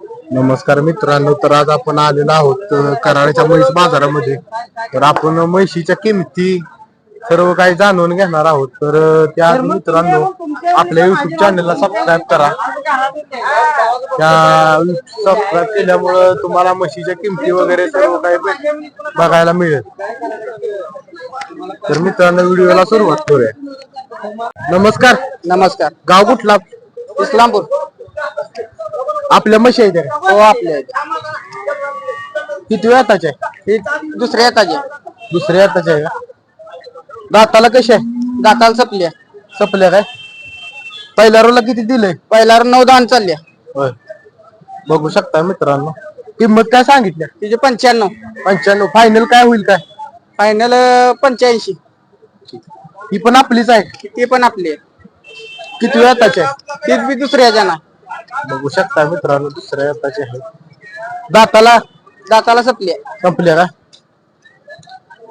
नमस्कार मित्रांनो तर आज आपण आलेलो आहोत कराडच्या म्हैस बाजारामध्ये. तर आपण म्हैशीच्या किमती सर्व काही जाणून घेणार आहोत. तर त्याआधी मित्रांनो आपल्या युट्यूब चॅनलला सबस्क्राईब करा. त्या सबस्क्राईब केल्यामुळं तुम्हाला म्हशीच्या किमती वगैरे सर्व काही बघायला मिळेल. तर मित्रांनो व्हिडिओला सुरुवात करूया. नमस्कार. नमस्कार. गाव कुठला? इस्लामपूर. आपल्या म्हशी आहे हो आपले किती आहे हे दुसऱ्या येताचे दुसऱ्या हाताचे आहे का? दाताला कसे आहे दाताला सपल्या सपल्या काय? पहिल्या रोला किती दिलंय पहिला नऊ दान चालल्या होय. बघू शकता मित्रांनो. किंमत काय सांगितल्या तिचे पंच्याण्णव. पंच्याण्णव. फायनल काय होईल काय? फायनल पंच्याऐंशी. ही पण आपलीच आहे. ती पण आपली आहे. किती वेळाचे आहे तीच बी दुसऱ्या जना बघू शकता मित्रांनो दुसऱ्या हाताचे आहे. दाताला दाताला सपल्या संपल्या का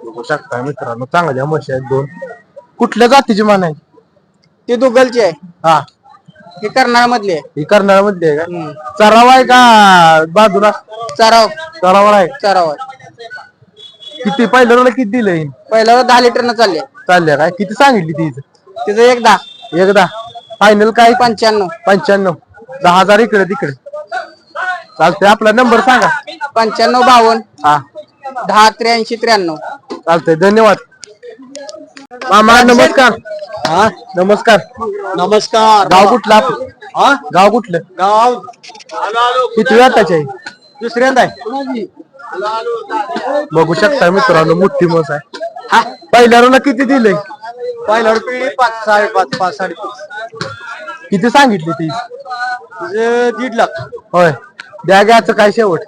बघू शकता मित्रांनो चांगल्या म्हशी आहेत दोन. कुठल्या जातीची मान आहे? ती दुगलची आहे. हा. ही कर्नाळ मधली आहे. ही कर्नाळमध्ये आहे का? चराव आहे का बाजूला? चाराव. चरावर आहे. चाराव आहे. किती पहिल्या रोला किती दिलंय पहिल्यावर दहा लिटरनं चालली आहे. चालल्या काय? किती सांगितली तीच तिचं एक दहा. एकदा फायनल काय? पंच्याण्णव. पंच्याण्णव. दहा हजार इकडे तिकडे. चालतंय आपला नंबर सांगा. पंच्याण्णव बावन्न. हा. दहा त्र्याऐंशी त्र्याण्णव. चालतंय धन्यवाद. मामा नमस्कार. हा नमस्कार. नमस्कार. गाव कुठलं आपलं हा? गाव कुठलं? गाव. किती वेळा त्याच्या दुसऱ्यांदा आहे? बघू शकता मित्रांनो मोठी मस आहे. पहिल्या रोला किती दिलंय? पहिल्यावर पिढी पाच साडेपाच पाच साडेपाच. किती सांगितली ती? दीड लाख. होय. द्या घ्यायचं काय शेवट.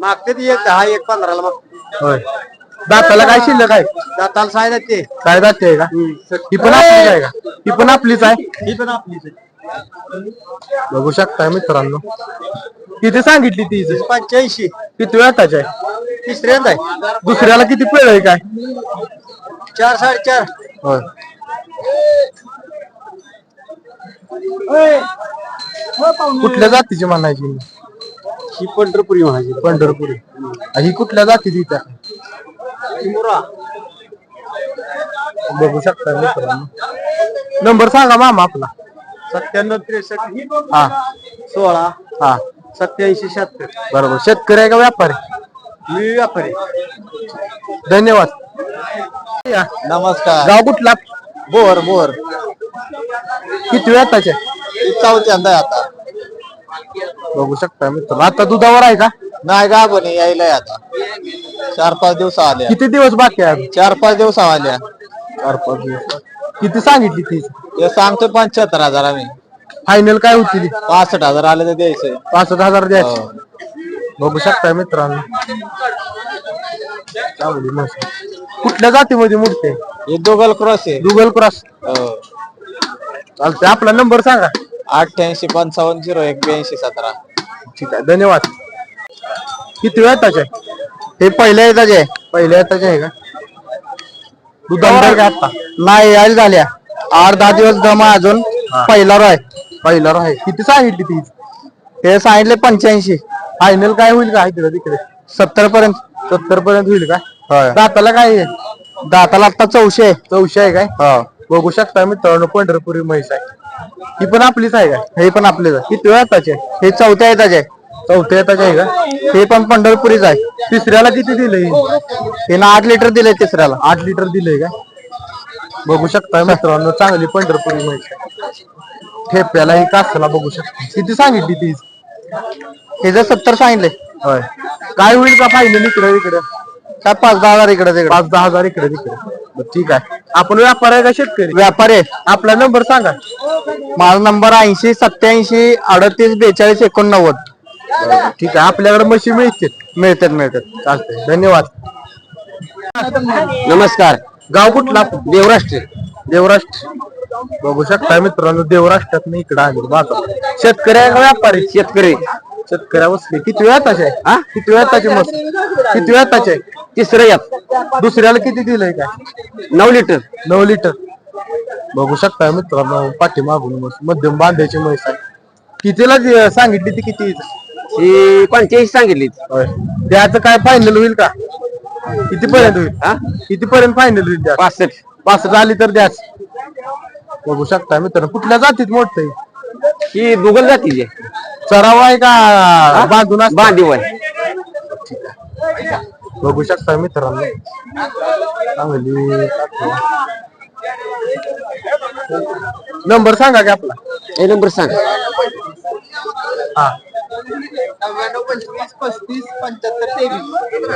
मागते ती एक दहा एक पंधराला मागते. होय. दाताला काय शिल्लक आहे? दाताला सायदा ते. काय दाते आहे का? ही पण आपलीच आहे का? ही पण आपलीच आहे? ही पण आपलीच आहे. बघू शकता मित्रांनो. किती सांगितली ती पंच्याऐंशी. किती वेळाचे आहे? तिसऱ्यांदा आहे. दुसऱ्याला किती पेळ आहे काय? चार साडेचार. होय. कुठल्या जातीची म्हणायची? ही पंढरपुरी माझी पंढरपुरी. ही कुठल्या जातीची त्या बघू शकता मित्रांनो. नंबर सांगा मामा आपला. सत्त्याण्णव त्रेसष्ट. हा. सोळा. हा. सत्याऐंशी शहात्तर. बरोबर. शेतकरी आहे का व्यापारी? मी व्यापारी. धन्यवाद. या. नमस्कार. गाव कुठला? बोर बोर. किती वेळाचे चौथ्यांदा आहे आता. बघू शकता मित्रांनो आता दुधावर आहे का? नाही का पण यायला आता. चार पाच दिवस आल्या. किती दिवस बाकी आहे अजून? चार पाच दिवस आल्या. चार पाच दिवस. किती सांगितली ती? हे सांगतो पंच्याहत्तर हजार आम्ही. फायनल काय होती ती? पासष्ट हजार आले तर द्यायचे. पासष्ट हजार द्यायचे. बघू शकता मित्रांनो. चांगली. कुठल्या जातीमध्ये मूर्ती आहे हे दोघल क्रॉस आहे. गुगल क्रॉस हो. चालतंय. आपला नंबर सांगा. अठ्ठ्याऐंशी पंचावन्न झिरो एक ब्याऐंशी सतरा. ठीक आहे धन्यवाद. किती वेळाचे आहे हे पहिल्या येताचे. पहिल्या येताचे आहे का? दुधावर आहे का आता नाही यायला झाल्या. आठ दहा दिवस जमा अजून. पहिला राय. पहिला आहे किती सांगितली ती? हे सांगितले पंच्याऐंशी. फायनल काय होईल का इकडे तिकडे? सत्तर पर्यंत. सत्तर पर्यंत होईल का. दाताला काय आहे? दाताला आता चौशे आहे. चौशे आहे काय? हो. बघू शकता मित्रांनो पंढरपुरी म्हैस आहे. ही पण आपलीच आहे का? हे पण आपलीच आहे. किती वेळाचे हे चौथ्या येताचे चौथ्या येताचे आहे का? हे पण पंढरपुरीच आहे. तिसऱ्याला किती दिलंय? हे ना आठ लिटर दिलंय तिसऱ्याला. आठ लिटर दिलंय का? बघू शकता मित्रांनो चांगली पंढरपुरी म्हैस आहे. ठेप्याला ही कासाला बघू शकता. किती सांगितली ती? हे जर सत्तर सांगितले. होय. काय होईल का फायनल इकडे इकडे? काय पाच दहा हजार इकडे तिकडे? पाच दहा हजार इकडे तिकडे. बरं, ठीक आहे. आपण व्यापार आहे का शेतकरी? व्यापारी आहे. आपला नंबर सांगा. माझा नंबर ऐंशी सत्याऐंशी अडतीस बेचाळीस एकोणनव्वद. बरं, ठीक आहे. आपल्याकडे म्हशी मिळतील. मिळतात मिळतात. चालतंय. धन्यवाद. नमस्कार. गाव कुठला? देवराष्ट्र. देवराष्ट्र. बघू शकता मित्रांनो देवराष्ट्रात मी इकडे आले बाजार शेतकरी आहे का व्यापारी? शेतकरी. शेतकऱ्या बसले किती वेळाचे आहे? हा? किती वेळाचे मस्त? किती वेळाचे आहे? तिसरं यात दुसऱ्याला किती दिलंय काय? नऊ लिटर. नऊ लिटर. बघू शकता मित्रांनो पाठीमागून मस्त मध्यम बांधायची म्हैस आहे. कितीला सांगितली ती किती? ही पंच्याऐंशी सांगितली. त्याचं काय फायनल होईल का? किती पर्यंत होईल? हा? किती पर्यंत फायनल होईल त्या पासष्ट पाच आली तर द्याच. बघू शकता मित्रांनो कुठल्या जातीत मोठं ही दुगल जातीची चराव आहे का? बांधून असतं? बांधीव आहे. बघू शकता मित्रांनो. चांगली. नंबर सांगा की आपला. हे नंबर सांग. हा.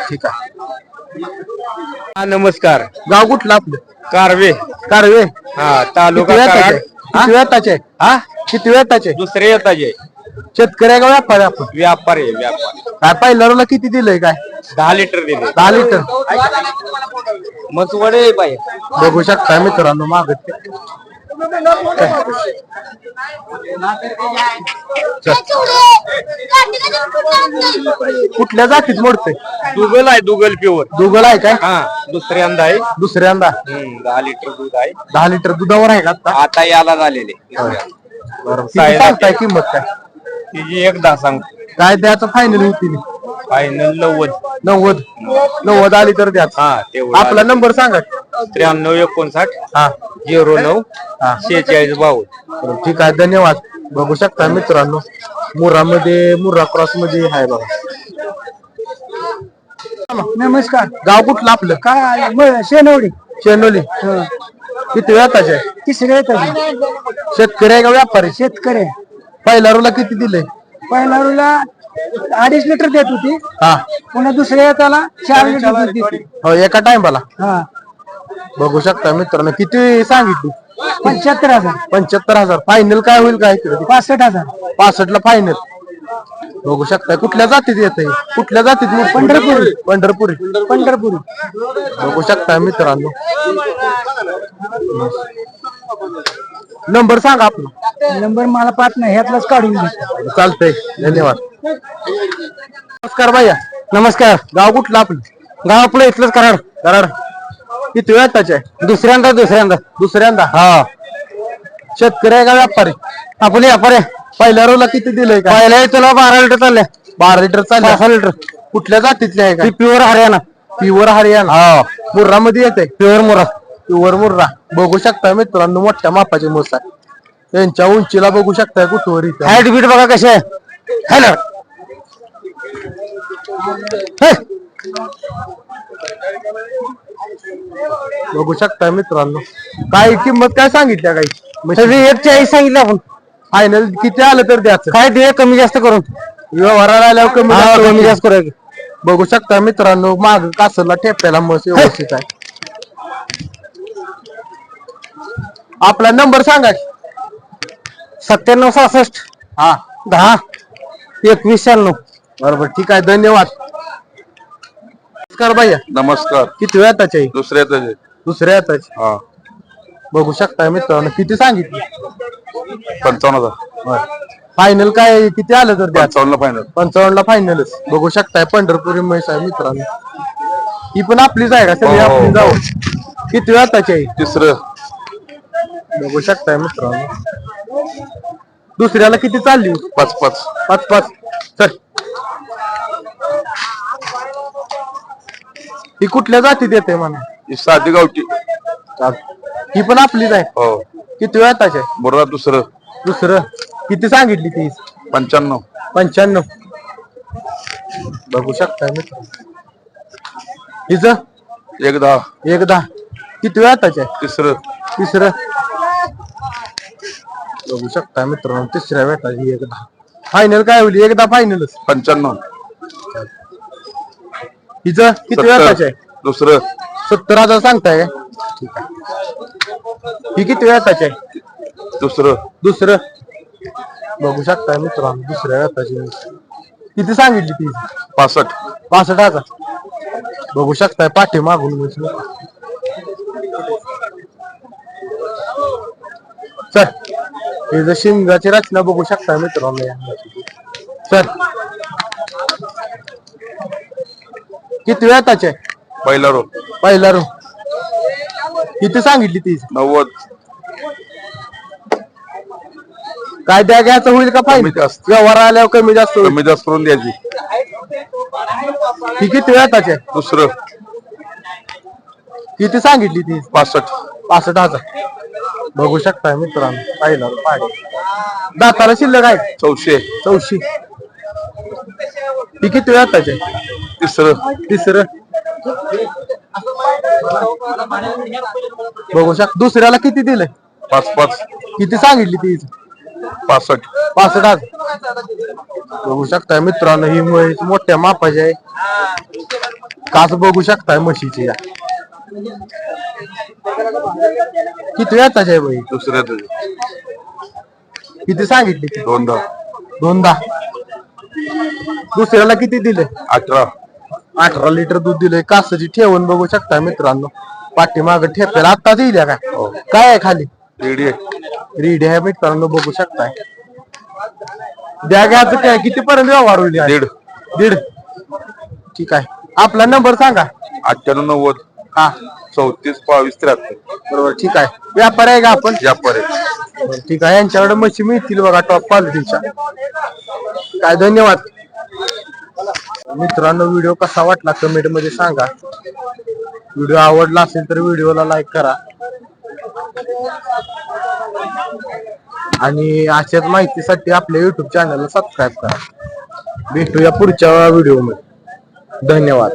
ठीक आहे. हा नमस्कार. गाव कुठलं आपलं? कारवे. कारवे. हा किती तालुका कराड. किती वेताचे हा? किती वेताचे दुसरे येताचे. शेतकरी आहे का व्यापारी आपण. व्यापार आहे व्यापार. काय पहिल्याला किती दिलंय काय? दहा लिटर दिले. दहा लिटर. मग वडे बाई बघू शकता मित्रांनो मागत कुठल्या जातीत मोडते दुगल आहे दुगल प्युअर दुगल आहे काय? हा दुसऱ्यांदा आहे. दुसऱ्यांदा हम्म, दहा लिटर दूध आहे. दहा लिटर दुधावर आहे का आता? आता याला झालेले. बरं. किती सांगताय किंमत काय? तिची एक दहा सांग. काय द्यायचं फायनल होती फायनल नव्वद. नव्वद. नव्वद आली तर द्याच हा तेवढा आपला नंबर सांगा. त्र्याण्णव एकोणसाठ हा. झिरो नऊ हा. शेहेचाळीस बावन्न. बरं, ठीक आहे. धन्यवाद. बघू शकता मित्रांनो. मुरामध्ये मुर्रा क्रॉसमध्ये आहे बघा. नमस्कार. गाव कुठलं आपलं? काय शेनवडी. शेनोली किती वेताचे आहे? तिसऱ्या येतात. शेतकरी आहे का व्यापारी? शेतकरी पहिल्या रोला किती दिले? पहिला रुला अडीच लिटर देत होती. हा. पुन्हा दुसऱ्या येताला चार लिटर दूध देते हो एका टाइमला हा. बघू शकता मित्रांनो किती सांगितली? पंच्याहत्तर हजार. पंच्याहत्तर हजार. फायनल काय होईल काय इकडे? पासष्ट हजार. पासष्ट ला फायनल बघू शकता कुठल्या जातीत येत कुठल्या जातीत? पंढरपुरी. पंढरपुरी. पंढरपूर. बघू शकता मित्रांनो. नंबर सांगा आपला. नंबर मला पाच नाही ह्यातलाच काढून घे. चालतंय धन्यवाद. नमस्कार भैया. नमस्कार. गाव कुठलं आपलं? गाव आपलं इथलंच कराड. कराड. किती वेळ आहे दुसऱ्यांदा दुसऱ्यांदा. दुसऱ्यांदा? हा. शेतकरी आहे का व्यापारी? आपण व्यापारी पहिल्या रोला किती दिलंय का? पहिल्या तुला बारा लिटर चालले बारा लिटर चालले सहा लिटर. कुठल्या जातीतले आहे का? ती प्युअर हरियाणा. प्युअर हरियाणा. हा. मुर्रा मध्ये येते प्युअर मुरा प्युअर मुर्रा. बघू शकता मित्रांनो मोठ्या मापाचे मोसा त्यांच्या उंचीला बघू शकताय कुठवर हाईट बीट बघा कशी आहे. हॅलो बघू शकताय मित्रांनो. काय किंमत काय सांगितल्या काही? एक चाळीस सांगितलं आपण. फायनल किती आलं तर द्यायचं काय दे कमी जास्त करून. व्यवहाराला आल्यावर कमी. जास्त करायचं बघू शकता मित्रांनो माग कासरला ठेप्याला मस्त व्यवस्थित आहे. आपला नंबर सांगा सत्त्याण्णव सहासष्ट. हा. दहा. एकवीस शहाण्णव. बरोबर. ठीक आहे. धन्यवाद. नमस्कार भैया. नमस्कार. किती वेळ आहे? दुसऱ्या त्याचे दुसऱ्या येताचे हा. बघू शकता मित्रांनो. किती सांगितले? पंचावन्न हजार. फायनल काय किती आलं तर द्या पंचावन्न फायनल पंचावन्न ला फायनलच बघू शकताय. पंढरपुरी म्हैस आहे मित्रांनो. ही पण आपलीच आहे का? सगळी हो, आपली हो. जाऊ किती वेळाची आहे? तिसरं. बघू शकताय मित्रांनो. दुसऱ्याला किती चालली? पाच पाच. पाच पाच. चल. ही कुठल्या जातीत येते म्हणा? ही साधी गावठी. ही पण आपलीच आहे. हो. किती वेळाची आहे बुर्रा दुसरं. दुसरं. किती सांगितली ती? पंच्याण्णव. पंच्याण्णव. बघू शकताय मित्रांनो. हिच? एक दहा. एकदा किती वेळाची आहे तिसरं. तिसरं. बघू शकता मित्रांनो तिसऱ्या वेटाची एकदा. फायनल काय होईल? एकदा फायनलच पंच्याण्णव. हिचं किती वेळाची आहे? दुसरं. सत्तर हजार सांगताय काय? ठीक आहे. ही किती वेळाची आहे? दुसरं. दुसरं. बघू शकताय मित्रांनो दुसऱ्या वेताची किती सांगितली ती? पासष्ट. पासष्ट हजार. बघू शकताय पाठी मागून म्हणजे. चल. हे जर शिंगाची रचना बघू शकताय मित्रांनो या. चल. किती आहे पहिला रो पहिला रो किती सांगितली ती? नव्वद. काय द्या घ्यायचं होईल का कमी पाहिजे जास्त. व्यवहार आल्यावर कमी जास्त होईल. कमी जास्त करून द्यायची. ही किती वेळाचे दुसरं. किती सांगितली ती? पासष्ट. पासष्ट हजार. बघू शकताय मित्रांनो. पाहिलं पाहिजे दाताला शिल्लक आहे? चौशे. चौशी. ही किती वेळाचे तिसरं. तिसरं. बघू शक दुसऱ्याला किती दिलंय? पाच पाच. किती सांगितली ती? पासष्ट. पासष्ट हजार बघू शकताय मित्रांनो ही म्हैस मोठ्या मापाची आहे. कास बघू शकताय म्हशीची या. किती वेळाची आहे बाई? दुसऱ्या किती सांगितली दोनदा. दोनदा. दुसऱ्याला किती दिले? अठरा. अठरा लिटर दूध दिलंय. कासाची ठेवून बघू शकता मित्रांनो. पाठीमाग ठेपेला. आत्ताच येईल का? काय आहे खाली? रेडी रेडी आहे मित्रांनो बघू शकताय द्या घ्यायचं काय? किती पर्यंत व्यवहार होईल? दीड. दीड. ठीक आहे. आपला नंबर सांगा. अठ्ठ्याण्णव नव्वद. हा. चौतीस बावीस त्र्याहत्तर. बरोबर ठीक आहे. व्यापार आहे का आपण? पर्यंत बरं, ठीक आहे. यांच्याकडे म्हशी मिळतील बघा टॉप क्वालिटीच्या काय धन्यवाद. मित्रांनो व्हिडिओ कसा वाटला कमेंटमध्ये सांगा. व्हिडिओ आवडला असेल तर व्हिडिओला लाईक करा. आणि अशाच माहितीसाठी आपल्या युट्यूब चॅनलला सबस्क्राईब करा. भेटूया पुढच्या व्हिडिओमध्ये धन्यवाद.